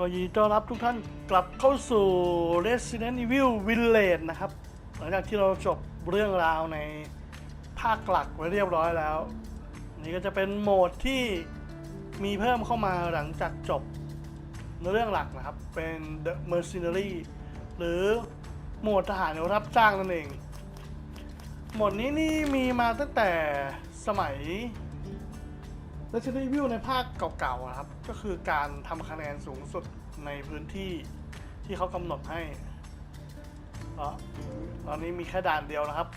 ก็ยินดีต้อนรับทุกท่านกลับเข้าสู่ Resident Evil Village นะครับ หลังจากที่เราจบเรื่องราวในภาคหลักไว้เรียบร้อยแล้ว นี่ก็จะเป็นโหมดที่มีเพิ่มเข้ามาหลังจากจบในเรื่องหลักนะครับ เป็น The Mercenary หรือโหมดทหารรับจ้างนั่นเอง โหมดนี้นี่มีมาตั้งแต่สมัย Resident Evil ในภาคเก่าๆครับก็คือการทำคะแนนสูงสุดในพื้นที่ที่เขากำหนดให้อตอนนี้มีแค่ด่านเดียวนะครับ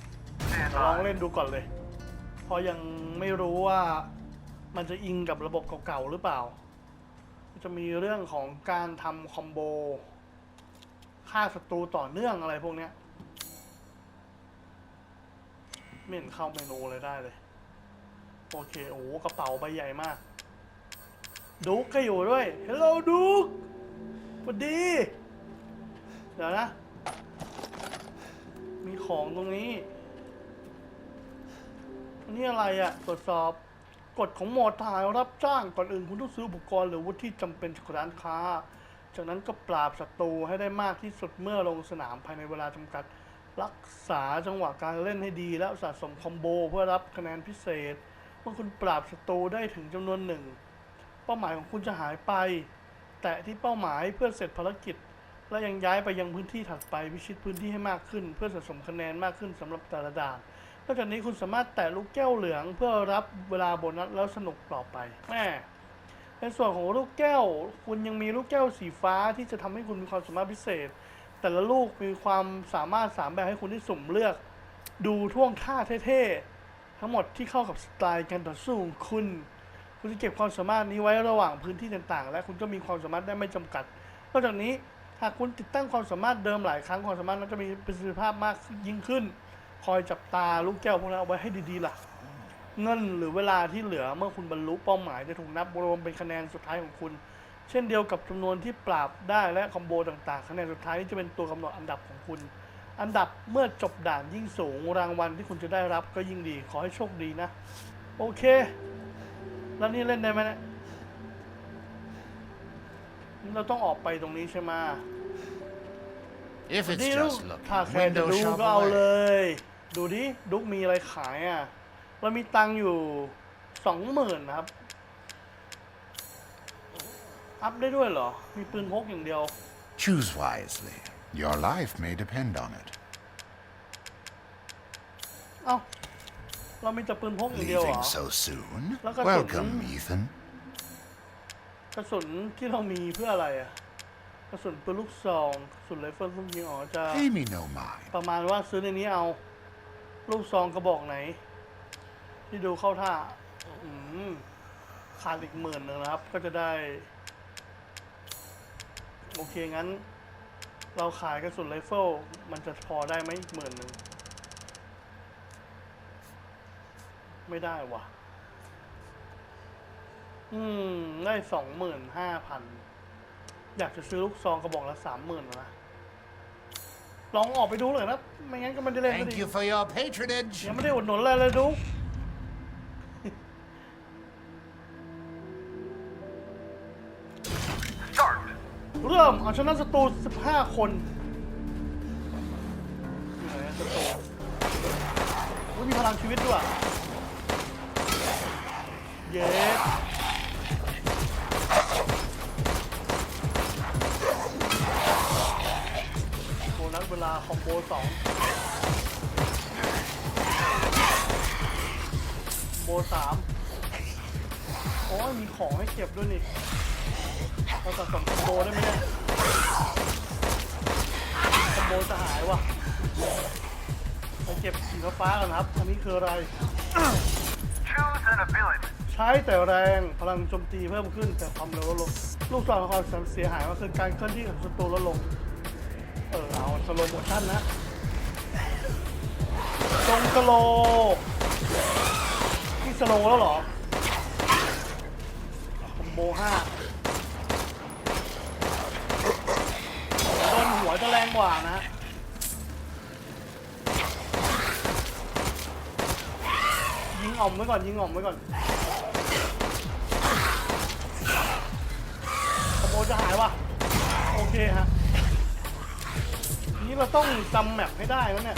ลองเล่นดูก่อนเลยเพราะยังไม่รู้ว่ามันจะอิงกับระบบเก่าๆหรือเปล่า จะมีเรื่องของการทำคอมโบฆ่าศัตรูต่อเนื่องอะไรพวกเนี้ยไม่เห็นเข้าเมนูเลยได้เลย โอเค โอ้โหกระเป๋าใบใหญ่มาก ดุ๊กก็อยู่ด้วย ฮัลโหลดุ๊กสวัสดี เดี๋ยวนะ มีของตรงนี้นนี้อะไรอะ่ะ ตรวจสอบกฎของหมวดทหารรับจ้างก่อนอื่นคุณต้องซื้ออุปกรณ์หรือวุฒิที่จำเป็นจากร้านค้า จากนั้นก็ปราบศัตรูให้ได้มากที่สุดเมื่อลงสนามภายในเวลาจำกัด รักษาจังหวะการเล่นให้ดี แล้วสะสมคอมโบเพื่อรับคะแนนพิเศษ เมื่อคุณปราบศัตรูได้ถึงจำนวนหนึ่ง เป้าหมายของคุณจะหายไป แตะที่เป้าหมายเพื่อเสร็จภารกิจ และยังย้ายไปยังพื้นที่ถัดไปพิชิตพื้นที่ให้มากขึ้น เพื่อสะสมคะแนนมากขึ้นสำหรับแต่ละด่านนอกจากนี้คุณสามารถแตะลูกแก้วเหลืองเพื่อรับเวลาโบนัสแล้วสนุกต่อไปแม่ในส่วนของลูกแก้ว คุณยังมีลูกแก้วสีฟ้าที่จะทำให้คุณมีความสามารถพิเศษ แต่ละลูกมีความสามารถสามแบบให้คุณได้สุ่มเลือก ดูท่วงท่าเท่ๆ ทั้งหมดที่เข้ากับสไตล์การต่อสู้ของคุณ คุณจะเก็บความสามารถนี้ไว้ระหว่างพื้นที่ต่างๆ และคุณก็มีความสามารถได้ไม่จำกัด นอกจากนี้หากคุณติดตั้งความสามารถเดิมหลายครั้งความสามารถนั้นจะมีประสิทธิภาพมากยิ่งขึ้น คอยจับตาลูกแก้วพวกนั้นเอาไว้ให้ดีๆล่ะ เงินหรือเวลาที่เหลือเมื่อคุณบรรลุเป้าหมายจะถูกนับรวมเป็นคะแนนสุดท้ายของคุณ เช่นเดียวกับจำนวนที่ปราบได้และคอมโบต่างๆ คะแนนสุดท้ายจะเป็นตัวกำหนดอันดับของคุณ อันดับเมื่อจบด่านยิ่งสูงรางวัลที่คุณจะได้รับก็ยิ่งดี ขอให้โชคดีนะ โอเค แล้วนี่เล่นได้ไหมเนี่ยนี่เราต้องออกไปตรงนี้ใช่ไหม If it's นี่ลูก just looking, ถ้าแค่จะ window ดู shop ก็เอาเล away. ยดูดิ ดุกมีอะไรขายอะ เรามีตังค์อยู่สองหมื่นนะครับ อัพได้ด้วยเหรอ มีปืนพกอย่างเดียว Choose wisely. Your life may depend on it. เอ้าเรามีแต่ปืนพกอย่างเดียวเหร Leaving อ so soon? Look at Welcome, him. Ethan. กระสุนที่เรามีเพื่ออะไรอะกระสุนปืนลูกซองกระสุนไรเฟิลลูกยิงอ๋อจะ Pay me no mind. ประมาณว่าซื้อในนี้เอา ลูกซองกระบอกไหน ที่ดูเข้าท่าอืมขาดอีกหมื่นหนึ่งนะครับ ก็จะได้ โอเคงั้น เราขายกระสุนไรเฟิลมันจะพอได้ไหมอีกหมื่นหนึ่งไม่ได้วะอืม ได้สองหมื่นห้าพัน อยากจะซื้อลูกซองกระบอกละสามหมื่นนะ ลองออกไปดูเลยนะ ไม่งั้นก็ไม่ได้เล่นก็ Thank ดี you for your patronage. ยังไม่ได้อุดหนุนอะไรเลยดู เริ่มเอาชนะศัตรู15 คนอยู่ไหนะศัตรูอุ๊ยมีพลังชีวิตด้วย เย้โบนัสเวลาคอมโบสองโบสามโอ้ยมีของให้เก็บด้วยนี่ เราสะสมคอมโบได้ไหมเนี่ยคอมโบจะหายว่ะไปเก็บสีฟ้ากันนะครับ อันนี้คืออะไร ใช้แต่แรงพลังโจมตีเพิ่มขึ้นแต่ความเร็วลดลง ลูกศรของความเสียหายก็คือการเคลื่อนที่ของศัตรูลดลง เออเอาสโลโมชั่นนะตรงสโลนี่สโลแล้วเหรอคอมโบห้าโดนหัว จะแรงกว่านะยิงอ่อมไว้ก่อนยิงอ่อมไว้ก่อนขโมจะหายว่ะฮะนี่เราต้องจำแมปให้ได้แล้วเนี่ย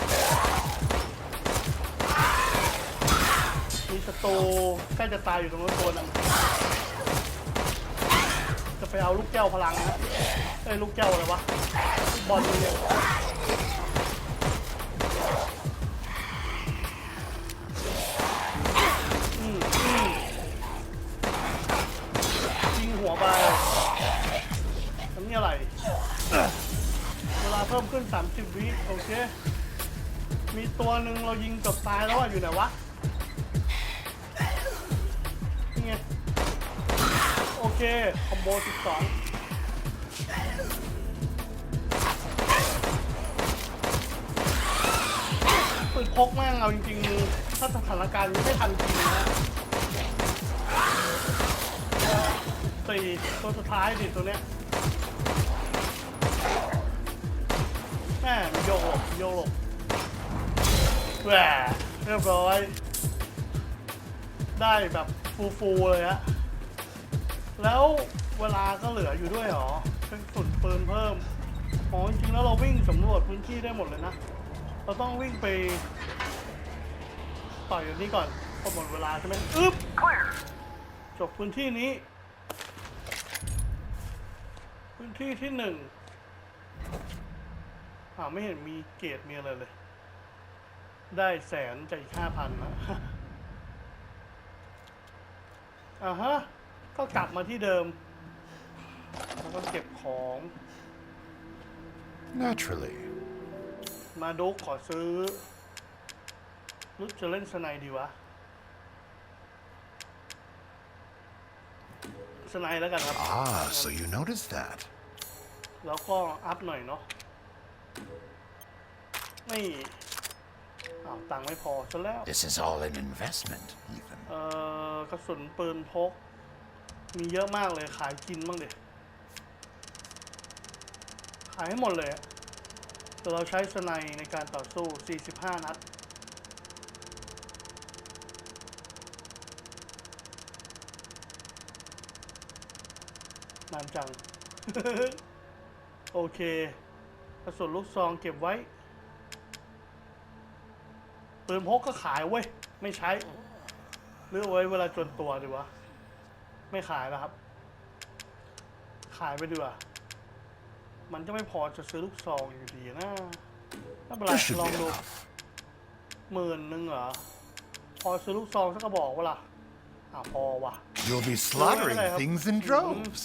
มีศัตรูใกล้จะตายอยู่ตรงนู้นตัวนึง ไปเอาลูกแก้วพลังนะเอ้ยลูกแก้วอะไรวะบอลเนี่ยยิงหัวไปนี่อะไร เวลาเพิ่มขึ้น 30 วิโอเค มีตัวหนึ่งเรายิงเกับตายแล้วอะอยู่ไหนวะ โอเค คอมโบ12ปืนพกแม่งเอาจริงๆ ถ้าสถานการณ์นี้ไม่ทันจริงนะสี่ตัวสุดท้ายดิตัวเนี้ยแม่มโยกโยกแหวเรียบร้อย ได้แบบฟูๆเลยฮะ แล้วเวลาก็เหลืออยู่ด้วยเหรอเป็นสุดปืนเพิ่มอ๋อจริงๆแล้วเราวิ่งสำรวจพื้นที่ได้หมดเลยนะ เราต้องวิ่งไปต่อยอยู่นี้ก่อนพอหมดเวลาใช่ไหมอึ๊บจบพื้นที่นี้ พื้นที่ที่หนึ่งอ่าไม่เห็นมีเกรดมีอะไรเลย ได้แสนใจห้าพันนะอ่าฮะ ก็กลับมาที่เดิม แล้วก็เก็บของ Naturally. มาดุกขอซื้อรู้จะเล่นสไนด์ดีวะ สไนด์แล้วกันครับ Ah, so you noticed that. แล้วก็อัพหน่อยเนาะนี่อ้าวตังค์ไม่พอซะแล้ว This is all an investment, even. เอ่อกระสุนปืนพก มีเยอะมากเลยขายกินบ้างเดิขายให้หมดเลยแต่เราใช้สไนในการต่อสู้ 45 นัด นานจัง โอเคกระสุนลูกซองเก็บไว้ปืนพกก็ขายเว้ย ไม่ใช้หรือเอไว้เวลาจนตัวดีวะ ไม่ขายแล้วครับ ขายไปดีกว่ามันจะไม่พอจะซื้อลูกซองอยู่ดีนะไม่เป็นไร This should ลอง be ดู enough. หมื่นหนึ่งเหรอ พอซื้อลูกซองสักกระบอกวะล่ะอ่าพอว่ะ You'll be slaughtering Well, I have- things in droves.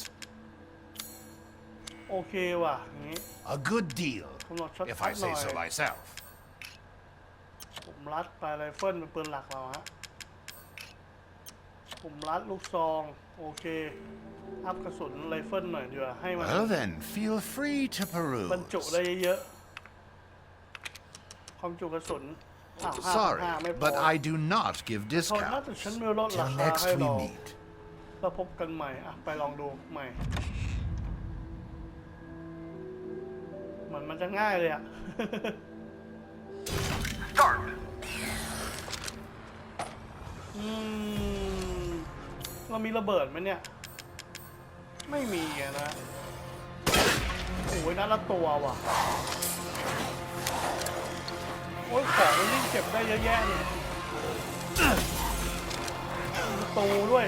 โอเคว่ะอย่างนี้ A good deal, กำหนดช็อต if คั I ดหน่ say อย so myself. ผมรัดปลายไรเฟิลเป็นปืนหลักเราฮะผมรัดลูกซอง โอเค อัพกระสุนไรเฟิลหน่อยดีกว่าให้มัน Well then, feel free to บรรจุ peruse. ได้เยอะๆความจุกระสุนอ้าวห้า Sorry, ห้าไม่พอ but I do not give โทษนะแต่ discounts. ฉันไม่ลดรา Till คา next ให้ we เรา meet. แล้วพบกันใหม่อะไปลองดูใหม่ มันมันจะง่ายเลยอะ Start. อืม เรามีระเบิดไหมเนี่ย ไม่มีอะนะ โอ้ยนั่นละตัวว่ะ โอ้ยของนี่เก็บได้เยอะแยะเลยประตูด้วย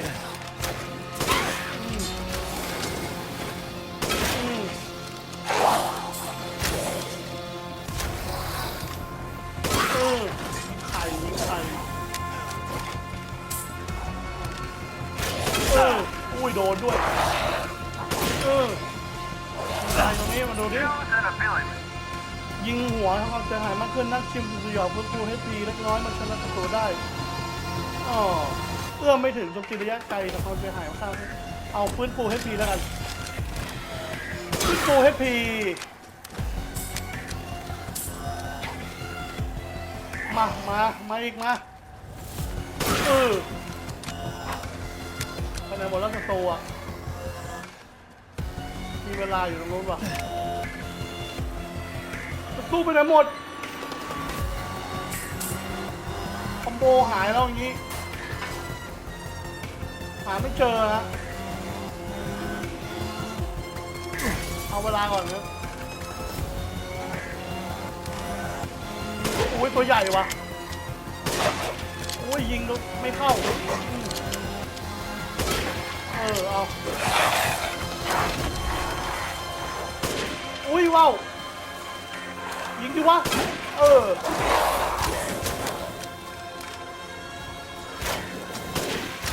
เสียหายมากขึ้นนักชิมสยองฟื้นฟูให้ทีเล็กน้อยมันชนะศัตรูได้อ๋อเอื้อมไม่ถึงโจมตีระยะไกลทำความเสียหายมากขึ้นเอาฟื้นฟูให้ทีแล้วกันฟื้นฟูให้พีมามา มาอีกมาเออคะแนนหมดแล้วศัตรูอะมีเวลาอยู่ตรงนู้นว่ะประตูไปไหนหมด โบหายแล้วอย่างนี้ หาไม่เจอฮะเอาเวลาก่อนนะอุ้ยตัวใหญ่วะอุ้ยยิงแล้วไม่เข้า เออ เอาอุ้ยว้าวยิงดิวะ เออ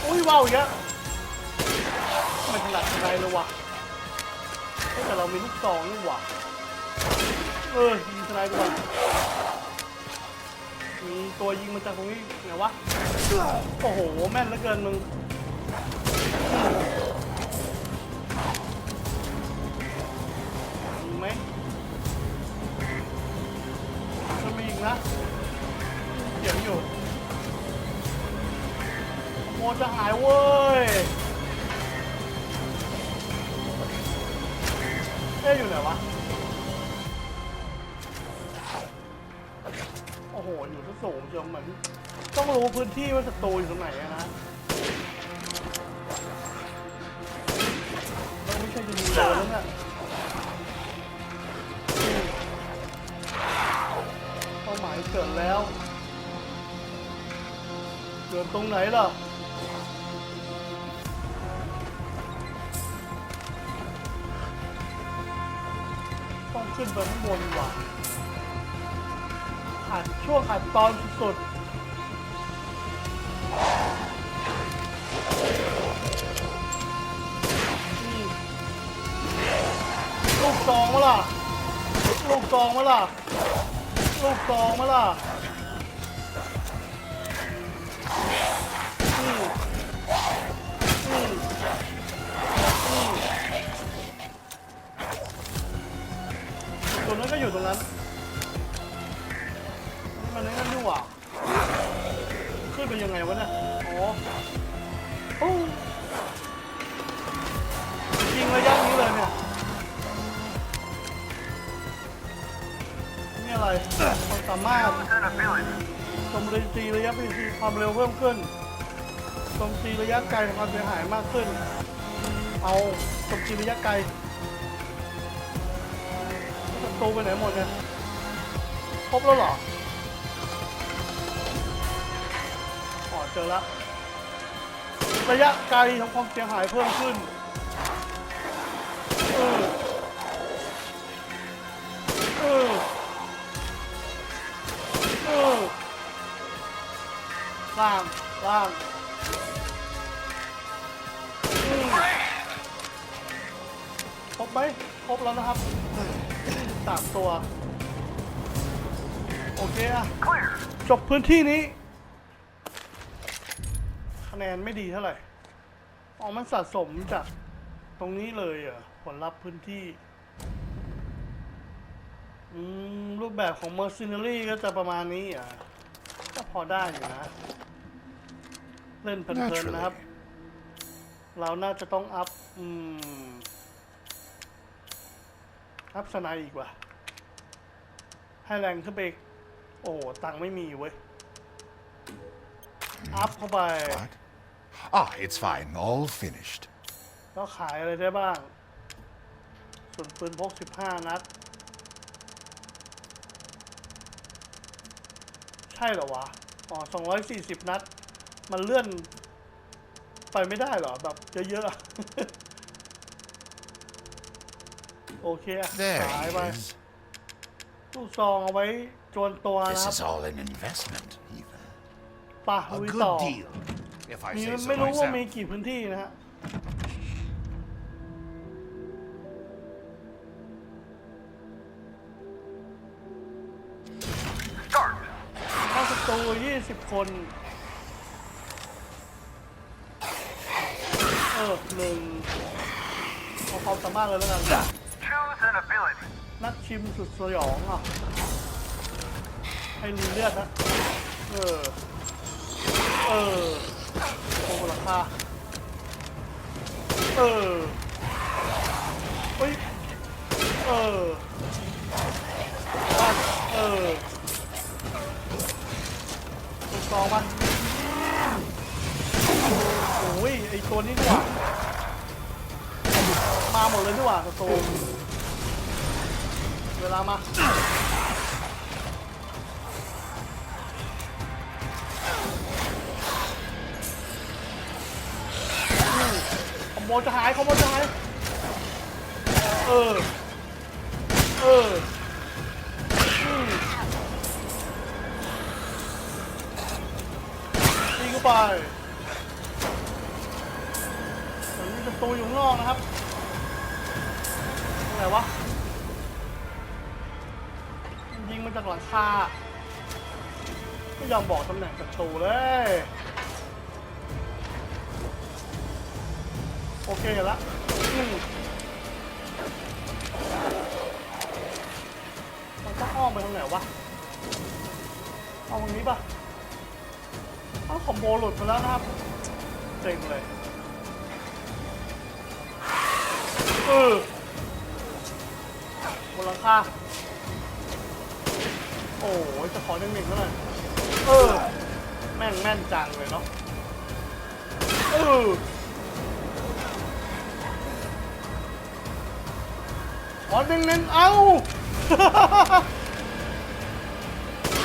อุ้ยว้าวอีกแล้วไม่ถนัดอะไรเลยวะแต่เรามีลูกซองนี่หว่าเออยิงทนายไปก่อนมีตัวยิงมาจากตรงนี้ไงวะ โอ้โห แม่นเหลือเกินมึงยิงไหมจะมีอีกนะ จะหายเว้ยเอ๊ะอยู่ไหนวะ โอ้โห อยู่ที่สูงจนเหมือน ต้องรู้พื้นที่ว่าศัตรูอยู่ตรงไหนอะนะเราไม่ใช่จะมีโดนแล้วเนี่ยอืมเป้าหมายเกิดแล้ว เกิดตรงไหนล่ะ ไปข้างบนว่ะขาดช่วงขาดตอนสุดๆลูกซองมาล่ะ ลูกซองมาล่ะ ลูกซองมาล่ะ อยู่ตรงนั้นนี่มันนั่นนี่หว่าขึ้นไปยังไงวะเนี่ยอ๋อโอ้ยิงระยะนี้เลยเนี่ยนี่อะไรความสามารถโจมตีระยะปีความเร็วเพิ่มขึ้นโจมตีระยะไกลความเสียหายมากขึ้น เอาโจมตีระยะไกล ศัตไปไหนหมดเนี่ยครบแล้วเหรออ๋อเจอละระยะไกลทำความเสียหายเพิ่มขึ้นเออเออเออล่างล่างอืมครบไหม ครบแล้วนะครับสามตัว โอเคอะจบพื้นที่นี้ คะแนนไม่ดีเท่าไหร่อ๋อมันสะสมจากตรงนี้เลยเหรอผลลัพธ์พื้นที่รูปแบบของ Mercenary ก็จะประมาณนี้อะก็พอได้อยู่นะ เล่นเพลินๆนะครับ เราน่าจะต้องอัพ อืม อัพสไนด์อีกว่าให้แรงขึ้นไปอีกโอ้โหตังค์ไม่มีเว้ย อัพเข้าไป What? Ah, it's fine. All finished. แล้วขายอะไรได้บ้าง ส่วนปืนพก 15 นัด ใช่เหรอวะ อ๋อ 240 นัด มันเลื่อน ไปไม่ได้เหรอ แบบเยอะๆอะ โอเคอะ There ขายไป he is. ตู้ซองเอาไว้โจรตัวนะ This ครับ is all an investment, even. ป่ะ A ลุย good ต่อ deal, if I มี say so ไม่รู้ว่ามี myself. กี่พื้นที่นะฮะ Start. เข้าศัตรู20 คน เออหนึ่งเอาความสามารถเลยแล้วกัน Choose an ability. นักชิมสุดสยองอะ ให้รีเลือดนะ เออ เออโอ้โหราคาเออเฮ้ย เออว่าเออลูกซองมันโอ้ย ไอตัวนี้ดีกว่า มาหมดเลยดีกว่าตัวโต วลามาอืมขโมยจะหายขโมยจะหาย เออ เอออืมยิงเข้าไปเหมือนมีประตูอยู่ข้างนอกนะครับอะไรวะ กหลังคาไม่ยอมบอกตำแหน่งประตูเลย โอเคละมันต้องอ้อมไปทางไหนวะ เอาตรงนี้ปะเอาคอมโบหลุดไปแล้วนะครับ เจ๋งเลย เออบนหลังคา โอ้ยจะขอหนึ่งหนึ่งเท่าไหร่เออ แม่งแม่นจังเลยเนาะเออขอหนึ่งหนึ่งเอา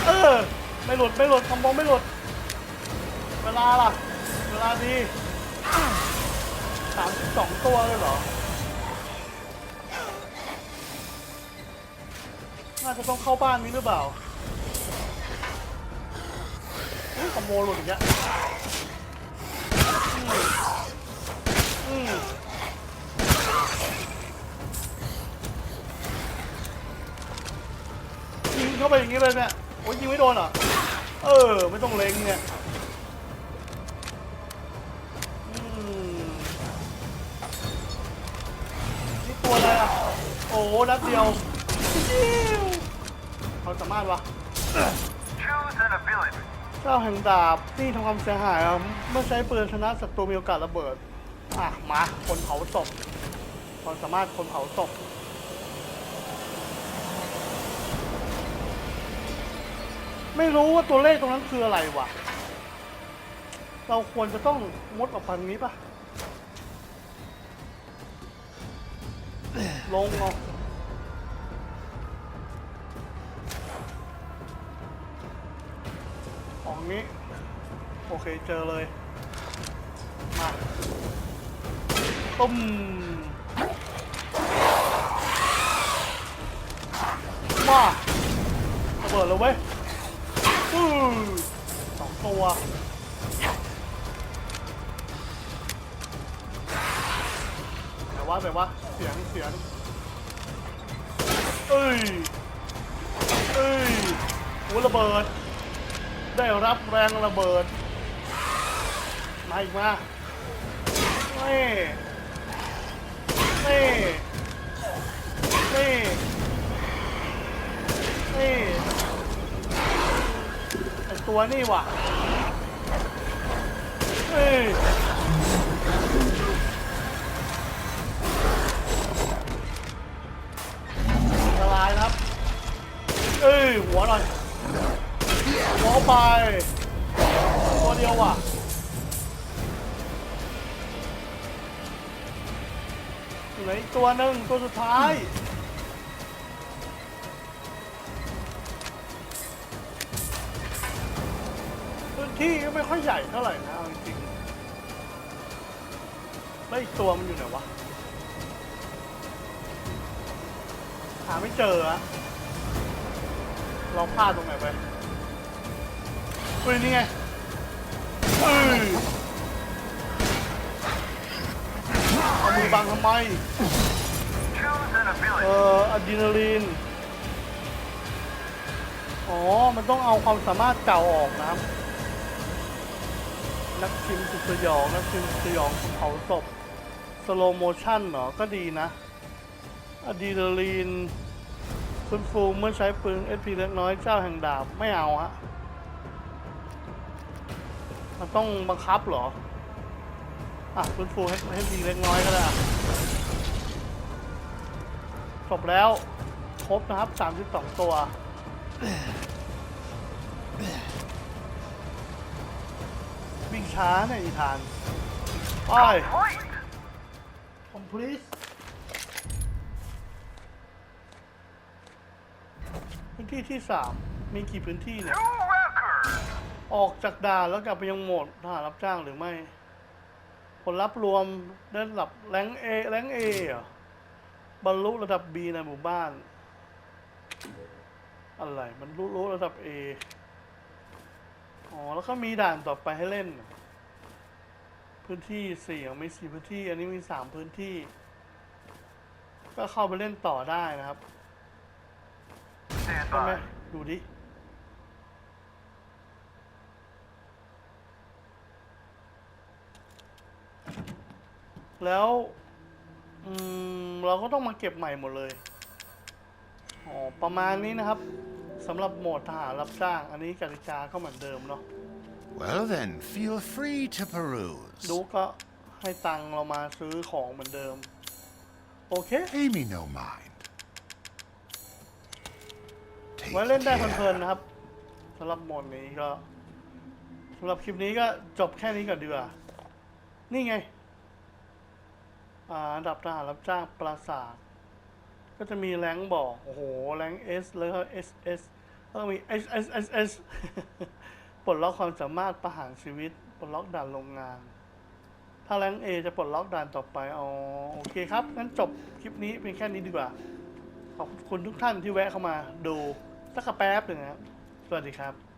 เออ ไม่หลุด ไม่หลุดคำบองไม่หลุด เวลาล่ะ เวลาดีสามสิบสองตัวเลยเหรอ น่าจะต้องเข้าบ้านนี้หรือเปล่า คอมโบหลุดอีกแล้วอืมอืมยิงเข้าไปอย่างนี้เลยเนี่ยโอ้ยยิงไม่โดนเหรอ เออ ไม่ต้องเล็งเนี่ยนี่ตัวอะไรอะ โอ้โหนัดเดียวจิ้วเขาสามารถวะ Choose an ability. เจ้าแห่งดาบที่ทำความเสียหายอะเมื่อใช้ปืนชนะศัตรูมีโอกาสระเบิด อะ มา คนเผาศพความสามารถคนเผาศพไม่รู้ว่าตัวเลขตรงนั้นคืออะไรวะ เราควรจะต้องมดออกไปตรงนี้ปะลงเอา ออกนี้ โอเคเจอเลย มาตุ้มมาระเบิดเลยเว้ยสองตัวแต่ว่าแต่ว่าเสียงเสียงเอ้ยเอ้ยหัวระเบิด ได้รับแรงระเบิดมาอีกมานี่นี่นี่นี่ไอตัวนี่ว่ะเอ้ยอันตรายนะครับ เอ้ยหัวหน่อย เข้าไป ตัวเดียวว่ะเหลืออีกตัวหนึ่งตัวสุดท้าย พื้นที่ก็ไม่ค่อยใหญ่เท่าไหร่นะเอาจริงๆแล้วอีกตัวมันอยู่ไหนวะ หาไม่เจออะเราพลาดตรงไหนไป เฮ้ยนี่ไงเฮ้ยเอามือบังทำไม เอ ability. ออะดรีนาลีน อ๋อ มันต้องเอาความสามารถเก่าออกนะครับ นักชิมสุดสยอง นักชิมสุดสยองเผาศพ สโลโมชั่นเหรอ ก็ดีนะอะดรีนาลีนฟื้นฟูเมื่อใช้ปืนเอสพีเล็กน้อยเจ้าแห่งดาบ ไม่เอาฮะ มันต้องบังคับเหรอ อะฟื้นฟูให้ให้ดีเล็กน้อยก็ได้จบแล้ว ครบนะครับ 32 ตัววิ่งช้าเนี่ยอีธานไป Complete. complete พื้นที่ที่สามมีกี่พื้นที่เนี่ย ออกจากด่านแล้วกลับไปยังโหมดทหารรับจ้างหรือไม่ ผลลัพธ์รวมได้ระดับแรงเอแรงเอเหรอบรรลุระดับ B ในหมู่บ้าน อะไรมันรู้รู้ระดับ A อ๋อ แล้วก็มีด่านต่อไปให้เล่น พื้นที่สี่ยังมีสี่พื้นที่ อันนี้มีสามพื้นที่ ก็เข้าไปเล่นต่อได้นะครับ Stand ใช่ไหม by. ดูดิ แล้วอืมเราก็ต้องมาเก็บใหม่หมดเลยอ๋อประมาณนี้นะครับสำหรับโหมดทหารรับจ้าง อันนี้กติกาก็เหมือนเดิมเนาะ Well then, feel free to peruse. ดูก็ให้ตังค์เรามาซื้อของเหมือนเดิม โอเค Pay me no mind. Take ไว้เล่นได้ care. เพลินๆนะครับสำหรับโหมดนี้ก็สำหรับคลิปนี้ก็จบแค่นี้ก่อนดีกว่า นี่ไง อันดับทหารรับจ้างปราสาท ก็จะมีแรงบอก โอ้โห แรงเอสแล้วก็เอสเอสแล้วก็มี S S S S ปลดล็อกความสามารถประหารชีวิต ปลดล็อกด่านโรงงาน ถ้าแรงเอจะปลดล็อกด่านต่อไปอ๋อโอเคครับ งั้นจบคลิปนี้เพียงแค่นี้ดีกว่า ขอบคุณทุกท่านที่แวะเข้ามาดูสักกระแป๊บหนึ่งนะครับ สวัสดีครับ